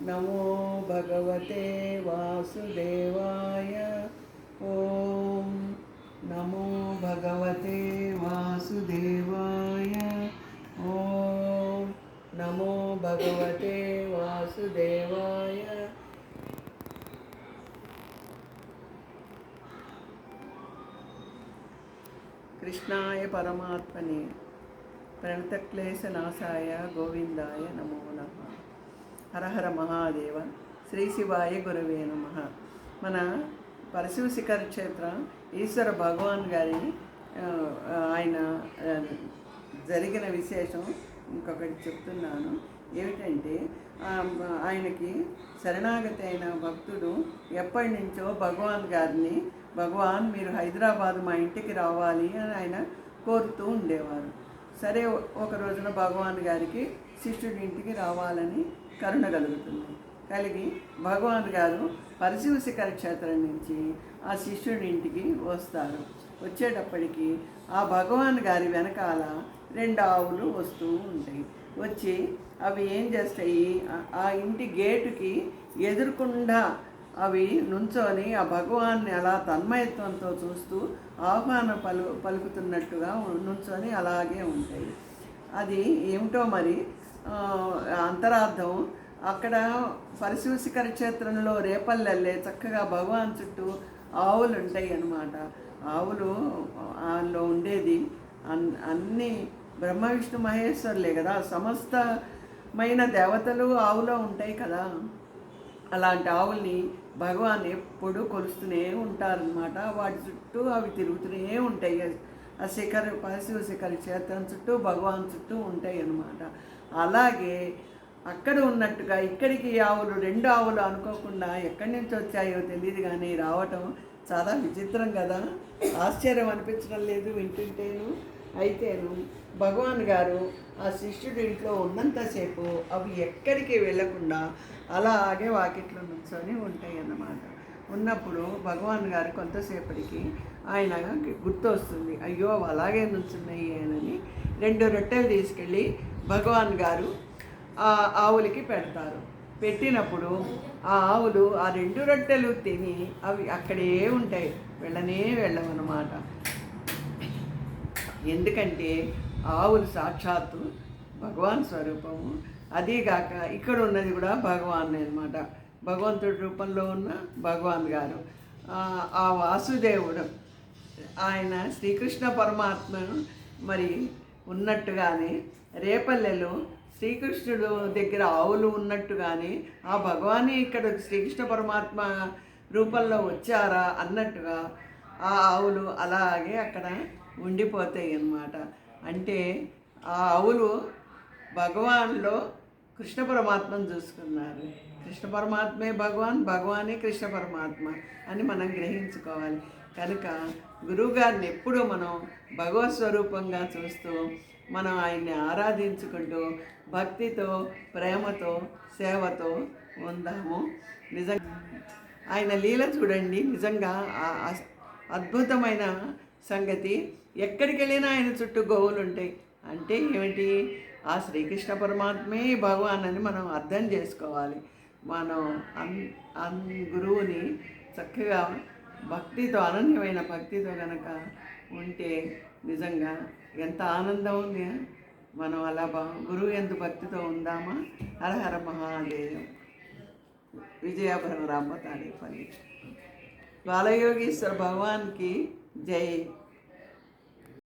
నమో భగవతే వాసుదేవాయ ఓం నమో భగవతే వాసుదేవాయ ఓం నమో భగవతే వాసుదేవాయ కృష్ణాయ పరమాత్మనే ప్రణతక్లేశనాశాయ గోవిందాయ నమో నమ హరహర మహాదేవ శ్రీ శివాయ గురవే నమ. మన పరశివ శిఖర క్షేత్రం ఈశ్వర భగవాన్ గారి ఆయన జరిగిన విశేషం ఇంకొకటి చెప్తున్నాను. ఏమిటంటే ఆయనకి శరణాగతి అయిన భక్తుడు ఎప్పటి నుంచో భగవాన్ గారిని భగవాన్ మీరు హైదరాబాద్ మా ఇంటికి రావాలి అని ఆయన కోరుతూ ఉండేవారు. సరే ఒక రోజున భగవాన్ గారికి శిష్యుడి ఇంటికి రావాలని కరుణ కలుగుతుంది. కలిగి భగవాన్ గారు పరశివశిఖర క్షేత్రం నుంచి ఆ శిష్యుడి ఇంటికి వస్తారు. వచ్చేటప్పటికి ఆ భగవాన్ గారి వెనకాల రెండు ఆవులు వస్తూ ఉంటాయి. వచ్చి అవి ఏం చేస్తాయి? ఆ- ఇంటి గేటుకి ఎదురుకుండా అవి నుంచొని ఆ భగవాన్ని అలా తన్మయత్వంతో చూస్తూ ఆహ్వానం పలు పలుకుతున్నట్టుగా నుంచొని అలాగే ఉంటాయి. అది ఏమిటో మరి అంతరార్థం. అక్కడ పరశివ క్షేత్రంలో రేపల్లెల్లే చక్కగా భగవాన్ చుట్టూ ఆవులు ఉంటాయి అన్నమాట ఆవులు అందులో ఉండేది. అన్ అన్ని బ్రహ్మ విష్ణు మహేశ్వరులే కదా. సమస్తమైన దేవతలు ఆవులో ఉంటాయి కదా. అలాంటి ఆవుల్ని భగవాన్ ఎప్పుడు కొలుస్తూనే ఉంటారనమాట వాటి చుట్టూ అవి తిరుగుతూనే ఉంటాయి. ఆ శిఖరి పరశివ శిఖరి క్షేత్రం చుట్టూ భగవాన్ చుట్టూ ఉంటాయి అన్నమాట అలాగే అక్కడ ఉన్నట్టుగా ఇక్కడికి ఆవులు రెండు ఆవులు అనుకోకుండా ఎక్కడి నుంచి వచ్చాయో తెలియదు కానీ రావటం చాలా విచిత్రం కదా. ఆశ్చర్యం అనిపించడం లేదు వింటుంటేను. అయితేను భగవాన్ గారు ఆ శిష్యుడి ఇంట్లో ఉన్నంతసేపు అవి ఎక్కడికి వెళ్ళకుండా అలాగే వాకిట్లో నుంచొని ఉంటాయి అన్నమాట ఉన్నప్పుడు భగవాన్ గారు కొంతసేపటికి ఆయన గుర్తు వస్తుంది అయ్యో అలాగే నుంచున్నాయి అని రెండు రొట్టెలు తీసుకెళ్ళి భగవాన్ గారు ఆ ఆవులకి పెడతారు. పెట్టినప్పుడు ఆ ఆవులు ఆ రెండు రొట్టెలు తిని అవి అక్కడే ఉంటాయి. వెళ్ళనే వెళ్ళవన్నమాట. ఎందుకంటే ఆవులు సాక్షాత్తు భగవాన్ స్వరూపము. అదీగాక ఇక్కడ ఉన్నది కూడా భగవాన్ అనమాట భగవంతుడి రూపంలో ఉన్న భగవాన్ గారు. ఆ- వాసుదేవుడు ఆయన శ్రీకృష్ణ పరమాత్మను మరి ఉన్నట్టుగానే రేపల్లెలో శ్రీకృష్ణుడు దగ్గర ఆవులు ఉన్నట్టుగానే ఆ భగవానే ఇక్కడ శ్రీకృష్ణ పరమాత్మ రూపంలో వచ్చారా అన్నట్టుగా ఆ ఆవులు అలాగే అక్కడ ఉండిపోతాయి అన్నమాట అంటే ఆ ఆవులు భగవాన్లో కృష్ణ పరమాత్మను చూసుకున్నారు. కృష్ణ పరమాత్మే భగవాన్ భగవానే కృష్ణ పరమాత్మ అని మనం గ్రహించుకోవాలి. కనుక గురువుగారిని ఎప్పుడూ మనం భగవత్ స్వరూపంగా చూస్తూ మనం ఆయన్ని ఆరాధించుకుంటూ భక్తితో ప్రేమతో సేవతో ఉందాము. నిజంగా ఆయన లీల చూడండి. నిజంగా ఆ అద్భుతమైన సంగతి. ఎక్కడికి వెళ్ళినా ఆయన చుట్టూ గోవులు ఉంటాయి అంటే ఏమిటి? ఆ శ్రీకృష్ణ పరమాత్మే భగవాన్ అని మనం అర్థం చేసుకోవాలి. మనం అన్ అన్ గురువుని చక్కగా భక్తితో అనన్యమైన భక్తితో కనుక ఉంటే నిజంగా ఎంత ఆనందం ఉంది. మనం అలా బా గురువు ఎంత భక్తితో ఉందామా? హరహర మహాదేవం. విజయాభరణ రామ తాడేపల్లి. బాలయోగీశ్వర భగవాన్కి జై.